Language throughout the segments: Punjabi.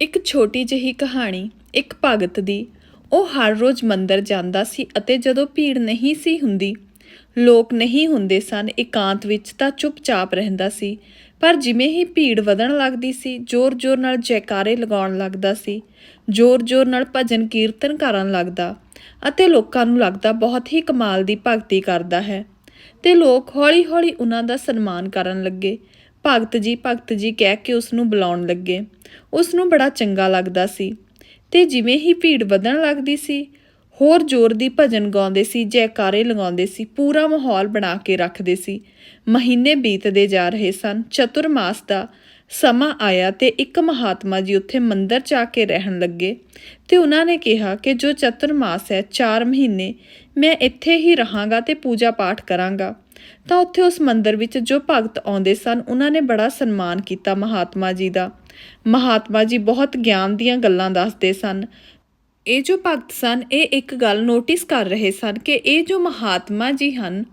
ਇੱਕ ਛੋਟੀ ਜਿਹੀ ਕਹਾਣੀ, ਇੱਕ ਭਗਤ ਦੀ। ਉਹ ਹਰ ਰੋਜ਼ ਮੰਦਰ ਜਾਂਦਾ ਸੀ ਅਤੇ ਜਦੋਂ ਭੀੜ ਨਹੀਂ ਸੀ ਹੁੰਦੀ, ਲੋਕ ਨਹੀਂ ਹੁੰਦੇ ਸਨ, ਇਕਾਂਤ ਵਿੱਚ ਤਾਂ ਚੁੱਪਚਾਪ ਰਹਿੰਦਾ ਸੀ। ਪਰ ਜਿਵੇਂ ਹੀ ਭੀੜ ਵਧਣ ਲੱਗਦੀ ਸੀ, ਜ਼ੋਰ-ਜ਼ੋਰ ਨਾਲ ਜੈਕਾਰੇ ਲਗਾਉਣ ਲੱਗਦਾ ਸੀ, ਜ਼ੋਰ-ਜ਼ੋਰ ਨਾਲ ਭਜਨ ਕੀਰਤਨ ਕਰਨ ਲੱਗਦਾ ਅਤੇ ਲੋਕਾਂ ਨੂੰ ਲੱਗਦਾ ਬਹੁਤ ਹੀ ਕਮਾਲ ਦੀ ਭਗਤੀ ਕਰਦਾ ਹੈ। ਤੇ ਲੋਕ ਹੌਲੀ-ਹੌਲੀ ਉਹਨਾਂ ਦਾ ਸਨਮਾਨ ਕਰਨ ਲੱਗੇ। ਭਗਤ ਜੀ ਭਗਤ ਜੀ ਕਹਿ ਕੇ ਉਸ ਨੂੰ ਬੁਲਾਉਣ ਲੱਗੇ। ਉਸ ਨੂੰ ਬੜਾ ਚੰਗਾ ਲੱਗਦਾ ਸੀ। ਤੇ ਜਿਵੇਂ ਹੀ ਭੀੜ ਵਧਣ ਲੱਗਦੀ ਸੀ, ਹੋਰ ਜ਼ੋਰ ਦੀ ਭਜਨ ਗਾਉਂਦੇ ਸੀ, ਜੈਕਾਰੇ ਲਗਾਉਂਦੇ ਸੀ, ਪੂਰਾ ਮਾਹੌਲ ਬਣਾ ਕੇ ਰੱਖਦੇ ਸੀ। ਮਹੀਨੇ ਬੀਤਦੇ ਜਾ ਰਹੇ ਸਨ। ਚਤੁਰਮਾਸ ਦਾ ਸਮਾਂ ਆਇਆ ਤੇ ਇੱਕ ਮਹਾਤਮਾ ਜੀ ਉੱਥੇ ਮੰਦਰ 'ਚ ਆ ਕੇ ਰਹਿਣ ਲੱਗੇ ਤੇ ਉਹਨਾਂ ਨੇ ਕਿਹਾ ਕਿ ਜੋ ਚਤੁਰਮਾਸ ਹੈ 4 ਮਹੀਨੇ ਮੈਂ ਇੱਥੇ ਹੀ ਰਹਾਂਗਾ ਤੇ ਪੂਜਾ ਪਾਠ ਕਰਾਂਗਾ। ਤਾਂ ਉੱਥੇ ਉਸ ਮੰਦਰ ਵਿੱਚ ਜੋ ਭਗਤ ਆਉਂਦੇ ਸਨ, ਉਹਨਾਂ ਨੇ ਬੜਾ ਸਨਮਾਨ ਕੀਤਾ ਮਹਾਤਮਾ ਜੀ ਦਾ। ਮਹਾਤਮਾ ਜੀ ਬਹੁਤ ਗਿਆਨ ਦੀਆਂ ਗੱਲਾਂ ਦੱਸਦੇ ਸਨ। ਇਹ ਜੋ ਭਗਤ ਸਨ, ਇਹ ਇੱਕ ਗੱਲ ਨੋਟਿਸ ਕਰ ਰਹੇ ਸਨ ਕਿ ਇਹ ਜੋ ਮਹਾਤਮਾ ਜੀ ਹਨ,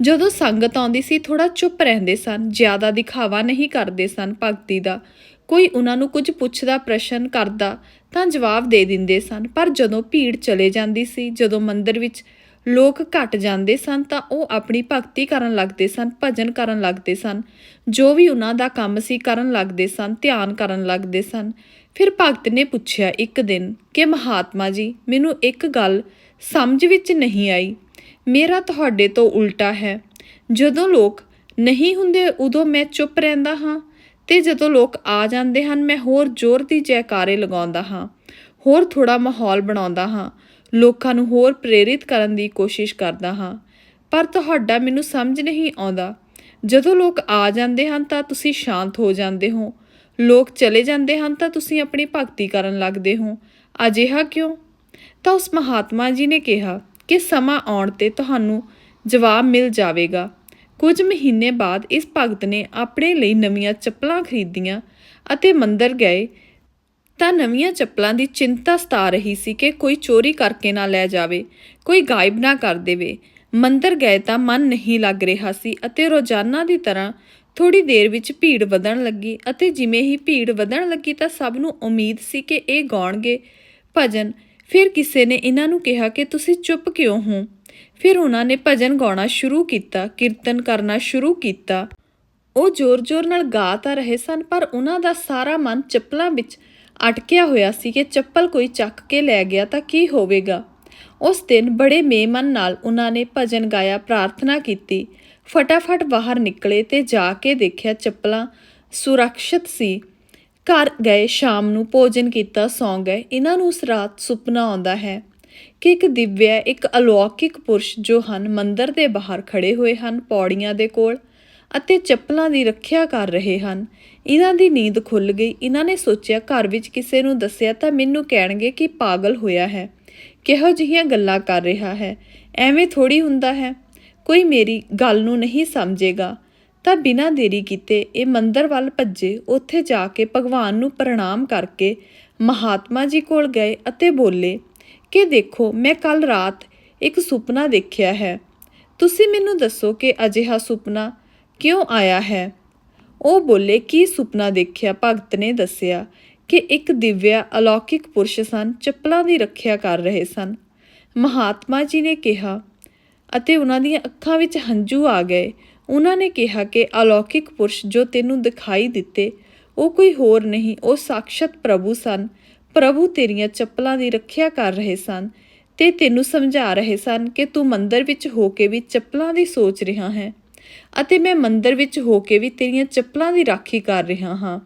ਜਦੋਂ ਸੰਗਤ ਆਉਂਦੀ ਸੀ ਥੋੜਾ ਚੁੱਪ ਰਹਿੰਦੇ ਸਨ, ਜ਼ਿਆਦਾ ਦਿਖਾਵਾ ਨਹੀਂ ਕਰਦੇ ਸਨ ਭਗਤੀ ਦਾ। ਕੋਈ ਉਹਨਾਂ ਨੂੰ ਕੁਝ ਪੁੱਛਦਾ, ਪ੍ਰਸ਼ਨ ਕਰਦਾ ਤਾਂ ਜਵਾਬ ਦੇ ਦਿੰਦੇ ਸਨ, ਪਰ ਜਦੋਂ ਭੀੜ ਚਲੇ ਜਾਂਦੀ ਸੀ, ਜਦੋਂ ਮੰਦਰ ਵਿੱਚ ਲੋਕ ਘਟ ਜਾਂਦੇ ਸਨ ਤਾਂ ਉਹ ਆਪਣੀ ਭਗਤੀ ਕਰਨ ਲੱਗਦੇ ਸਨ, ਭਜਨ ਕਰਨ ਲੱਗਦੇ ਸਨ, ਜੋ ਵੀ ਉਹਨਾਂ ਦਾ ਕੰਮ ਸੀ ਕਰਨ ਲੱਗਦੇ ਸਨ, ਧਿਆਨ ਕਰਨ ਲੱਗਦੇ ਸਨ। ਫਿਰ ਭਗਤ ਨੇ ਪੁੱਛਿਆ ਇੱਕ ਦਿਨ ਕਿ ਮਹਾਤਮਾ ਜੀ, ਮੈਨੂੰ ਇੱਕ ਗੱਲ ਸਮਝ ਵਿੱਚ ਨਹੀਂ ਆਈ। ਮੇਰਾ ਤੁਹਾਡੇ ਤੋਂ ਉਲਟਾ ਹੈ। ਜਦੋਂ ਲੋਕ ਨਹੀਂ ਹੁੰਦੇ, ਉਦੋਂ ਮੈਂ ਚੁੱਪ ਰਹਿੰਦਾ ਹਾਂ ਤੇ ਜਦੋਂ ਲੋਕ ਆ ਜਾਂਦੇ ਹਨ, ਮੈਂ ਹੋਰ ਜ਼ੋਰ ਦੀ ਜੈਕਾਰੇ ਲਗਾਉਂਦਾ ਹਾਂ, ਹੋਰ ਥੋੜਾ ਮਾਹੌਲ ਬਣਾਉਂਦਾ ਹਾਂ। ਲੋਕਾਂ ਨੂੰ ਹੋਰ ਪ੍ਰੇਰਿਤ ਕਰਨ ਦੀ ਕੋਸ਼ਿਸ਼ ਕਰਦਾ ਹਾਂ। ਪਰ ਤੁਹਾਡਾ ਮੈਨੂੰ ਸਮਝ ਨਹੀਂ ਆਉਂਦਾ। ਜਦੋਂ ਲੋਕ ਆ ਜਾਂਦੇ ਹਨ ਤਾਂ ਤੁਸੀਂ ਸ਼ਾਂਤ ਹੋ ਜਾਂਦੇ ਹੋ। ਲੋਕ ਚਲੇ ਜਾਂਦੇ ਹਨ ਤਾਂ ਤੁਸੀਂ ਆਪਣੀ ਭਗਤੀ ਕਰਨ ਲੱਗਦੇ ਹੋ। ਅਜਿਹਾ ਕਿਉਂ? ਤਾਂ ਉਸ ਮਹਾਤਮਾ ਜੀ ਨੇ ਕਿਹਾ ਕਿ ਸਮਾਂ ਆਉਣ ਤੇ ਤੁਹਾਨੂੰ ਜਵਾਬ ਮਿਲ ਜਾਵੇਗਾ। ਕੁਝ ਮਹੀਨੇ ਬਾਅਦ ਇਸ ਭਗਤ ਨੇ ਆਪਣੇ ਲਈ ਨਵੀਆਂ ਚੱਪਲਾਂ ਖਰੀਦੀਆਂ ਅਤੇ ਮੰਦਰ ਗਏ ਤਾਂ ਨਵੀਆਂ ਚੱਪਲਾਂ ਦੀ ਚਿੰਤਾ ਸਤਾ ਰਹੀ ਸੀ ਕਿ ਕੋਈ ਚੋਰੀ ਕਰਕੇ ਨਾ ਲੈ ਜਾਵੇ, ਕੋਈ ਗਾਇਬ ਨਾ ਕਰ ਦੇਵੇ। ਮੰਦਰ ਗਏ ਤਾਂ ਮਨ ਨਹੀਂ ਲੱਗ ਰਿਹਾ ਸੀ ਅਤੇ ਰੋਜ਼ਾਨਾ ਦੀ ਤਰ੍ਹਾਂ ਥੋੜੀ ਦੇਰ ਵਿੱਚ ਭੀੜ ਵਧਣ ਲੱਗੀ ਅਤੇ ਜਿਵੇਂ ਹੀ ਭੀੜ ਵਧਣ ਲੱਗੀ ਤਾਂ ਸਭ ਨੂੰ ਉਮੀਦ ਸੀ ਕਿ ਇਹ ਗਾਉਣਗੇ। ਭਜਨ, ਫਿਰ ਕਿਸੇ ਨੇ ਇਹਨਾਂ ਨੂੰ ਕਿਹਾ ਕਿ ਤੁਸੀਂ ਚੁੱਪ ਕਿਉਂ ਹੋ? ਫਿਰ ਉਹਨਾਂ ਨੇ ਭਜਨ ਗਾਉਣਾ ਸ਼ੁਰੂ ਕੀਤਾ, ਕੀਰਤਨ ਕਰਨਾ ਸ਼ੁਰੂ ਕੀਤਾ। ਉਹ ਜ਼ੋਰ-ਜ਼ੋਰ ਨਾਲ ਗਾ ਤਾਂ ਰਹੇ ਸਨ, ਪਰ ਉਹਨਾਂ ਦਾ ਸਾਰਾ ਮਨ ਚੱਪਲਾਂ ਵਿੱਚ ਅਟਕਿਆ ਹੋਇਆ ਸੀ ਕਿ ਚੱਪਲ ਕੋਈ ਚੱਕ ਕੇ ਲੈ ਗਿਆ ਤਾਂ ਕੀ ਹੋਵੇਗਾ। ਉਸ ਦਿਨ ਬੜੇ ਮੇਮਨ ਨਾਲ ਉਹਨਾਂ ਨੇ ਭਜਨ ਗਾਇਆ, ਪ੍ਰਾਰਥਨਾ ਕੀਤੀ। ਫਟਾਫਟ ਬਾਹਰ ਨਿਕਲੇ ਤੇ ਜਾ ਕੇ ਦੇਖਿਆ ਚੱਪਲਾਂ ਸੁਰੱਖਿਅਤ ਸੀ। ਘਰ ਗਏ, ਸ਼ਾਮ ਨੂੰ ਭੋਜਨ ਕੀਤਾ, ਸੌਂ ਗਏ। ਇਹਨਾਂ ਨੂੰ ਉਸ ਰਾਤ ਸੁਪਨਾ ਆਉਂਦਾ ਹੈ ਕਿ ਇੱਕ ਦਿਵਿਆ, ਇੱਕ ਅਲੌਕਿਕ ਪੁਰਸ਼ ਜੋ ਹਨ, ਮੰਦਰ ਦੇ ਬਾਹਰ ਖੜੇ ਹੋਏ ਹਨ, ਪੌੜੀਆਂ ਦੇ ਕੋਲ। ਅਤੇ ਚੱਪਲਾਂ ਦੀ ਰੱਖਿਆ ਕਰ ਰਹੇ ਹਨ। ਇਹਨਾਂ ਦੀ ਨੀਂਦ ਖੁੱਲ ਗਈ। ਇਹਨਾਂ ਨੇ ਸੋਚਿਆ, ਘਰ ਵਿੱਚ ਕਿਸੇ ਨੂੰ ਦੱਸਿਆ ਤਾਂ ਮੈਨੂੰ ਕਹਿਣਗੇ ਕਿ ਪਾਗਲ ਹੋਇਆ ਹੈ। ਕਿਹੋ ਜਿਹੀਆਂ ਗੱਲਾਂ ਕਰ ਰਿਹਾ ਹੈ। ਐਵੇਂ ਥੋੜੀ ਹੁੰਦਾ ਹੈ। ਕੋਈ ਮੇਰੀ ਗੱਲ ਨੂੰ ਨਹੀਂ ਸਮਝੇਗਾ। ਤਾਂ ਬਿਨਾਂ ਦੇਰੀ ਕੀਤੇ ਇਹ ਮੰਦਰ ਵੱਲ ਭੱਜੇ। ਉੱਥੇ ਜਾ ਕੇ ਭਗਵਾਨ ਨੂੰ ਪ੍ਰਣਾਮ ਕਰਕੇ ਮਹਾਤਮਾ ਜੀ ਕੋਲ ਗਏ ਅਤੇ ਬੋਲੇ, ਕਿ ਦੇਖੋ, ਮੈਂ ਕੱਲ ਰਾਤ ਇੱਕ ਸੁਪਨਾ ਦੇਖਿਆ ਹੈ। ਤੁਸੀਂ ਮੈਨੂੰ ਦੱਸੋ ਕਿ ਅਜਿਹਾ ਸੁਪਨਾ ਕਿਉਂ ਆਇਆ ਹੈ? ਉਹ ਬੋਲੇ, ਕੀ ਸੁਪਨਾ ਦੇਖਿਆ? ਭਗਤ ਨੇ ਦੱਸਿਆ ਕਿ ਇੱਕ ਦਿਵਿਆ ਅਲੌਕਿਕ ਪੁਰਸ਼ ਸਨ, ਚੱਪਲਾਂ ਦੀ ਰੱਖਿਆ ਕਰ ਰਹੇ ਸਨ। ਮਹਾਤਮਾ ਜੀ ਨੇ ਕਿਹਾ, ਅਤੇ ਉਹਨਾਂ ਦੀਆਂ ਅੱਖਾਂ ਵਿੱਚ ਹੰਝੂ ਆ ਗਏ। ਉਹਨਾਂ ਨੇ ਕਿਹਾ ਕਿ ਅਲੌਕਿਕ ਪੁਰਸ਼ ਜੋ ਤੈਨੂੰ ਦਿਖਾਈ ਦਿੱਤੇ, ਉਹ ਕੋਈ ਹੋਰ ਨਹੀਂ, ਉਹ ਸਾਖਸ਼ਤ ਪ੍ਰਭੂ ਸਨ। ਪ੍ਰਭੂ, ਤੇਰੀਆਂ ਚੱਪਲਾਂ ਦੀ ਰੱਖਿਆ ਕਰ ਰਹੇ ਸਨ ਤੇ ਤੈਨੂੰ ਸਮਝਾ ਰਹੇ ਸਨ ਕਿ ਤੂੰ ਮੰਦਰ ਵਿੱਚ ਹੋ ਕੇ ਵੀ ਚੱਪਲਾਂ ਦੀ ਸੋਚ ਰਿਹਾ ਹੈ। ਅਤੇ ਮੈਂ ਮੰਦਰ ਵਿੱਚ ਹੋ ਕੇ ਵੀ ਤੇਰੀਆਂ ਚੱਪਲਾਂ ਦੀ ਰਾਖੀ ਕਰ ਰਿਹਾ ਹਾਂ।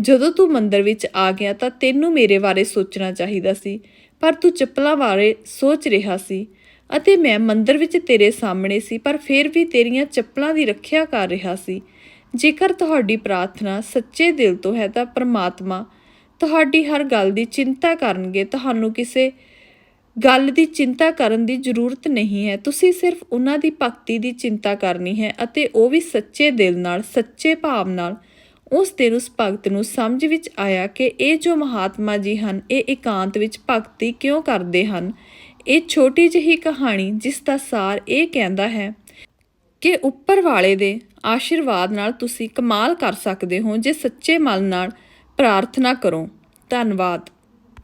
ਜਦੋਂ ਤੂੰ ਮੰਦਰ ਵਿੱਚ ਆ ਗਿਆ ਤਾਂ ਤੈਨੂੰ ਮੇਰੇ ਬਾਰੇ ਸੋਚਣਾ ਚਾਹੀਦਾ ਸੀ, ਪਰ ਤੂੰ ਚੱਪਲਾਂ ਬਾਰੇ ਸੋਚ ਰਿਹਾ ਸੀ ਅਤੇ ਮੈਂ ਮੰਦਰ ਵਿੱਚ ਤੇਰੇ ਸਾਹਮਣੇ ਸੀ, ਪਰ ਫਿਰ ਵੀ ਤੇਰੀਆਂ ਚੱਪਲਾਂ ਦੀ ਰੱਖਿਆ ਕਰ ਰਿਹਾ ਸੀ। ਜੇਕਰ ਤੁਹਾਡੀ ਪ੍ਰਾਰਥਨਾ ਸੱਚੇ ਦਿਲ ਤੋਂ ਹੈ ਤਾਂ ਪ੍ਰਮਾਤਮਾ ਤੁਹਾਡੀ ਹਰ ਗੱਲ ਦੀ ਚਿੰਤਾ ਕਰਨਗੇ, ਤੁਹਾਨੂੰ ਕਿਸੇ ਗੱਲ ਦੀ ਚਿੰਤਾ ਕਰਨ ਦੀ ਜ਼ਰੂਰਤ ਨਹੀਂ ਹੈ। ਤੁਸੀਂ ਸਿਰਫ ਉਹਨਾਂ ਦੀ ਭਗਤੀ ਦੀ ਚਿੰਤਾ ਕਰਨੀ ਹੈ ਅਤੇ ਉਹ ਵੀ ਸੱਚੇ ਦਿਲ ਨਾਲ, ਸੱਚੇ ਭਾਵ ਨਾਲ। ਉਸ ਦਿਨ ਉਸ ਭਗਤ ਨੂੰ ਸਮਝ ਵਿੱਚ ਆਇਆ ਕਿ ਇਹ ਜੋ ਮਹਾਤਮਾ ਜੀ ਹਨ, ਇਹ ਇਕਾਂਤ ਵਿੱਚ ਭਗਤੀ ਕਿਉਂ ਕਰਦੇ ਹਨ? ਇਹ ਛੋਟੀ ਜਿਹੀ ਕਹਾਣੀ ਜਿਸ ਦਾ ਸਾਰ ਇਹ ਕਹਿੰਦਾ ਹੈ ਕਿ ਉੱਪਰ ਵਾਲੇ ਦੇ ਆਸ਼ੀਰਵਾਦ ਨਾਲ ਤੁਸੀਂ ਕਮਾਲ ਕਰ ਸਕਦੇ ਹੋ ਜੇ ਸੱਚੇ ਮਨ ਨਾਲ ਪ੍ਰਾਰਥਨਾ ਕਰੋ। ਧੰਨਵਾਦ।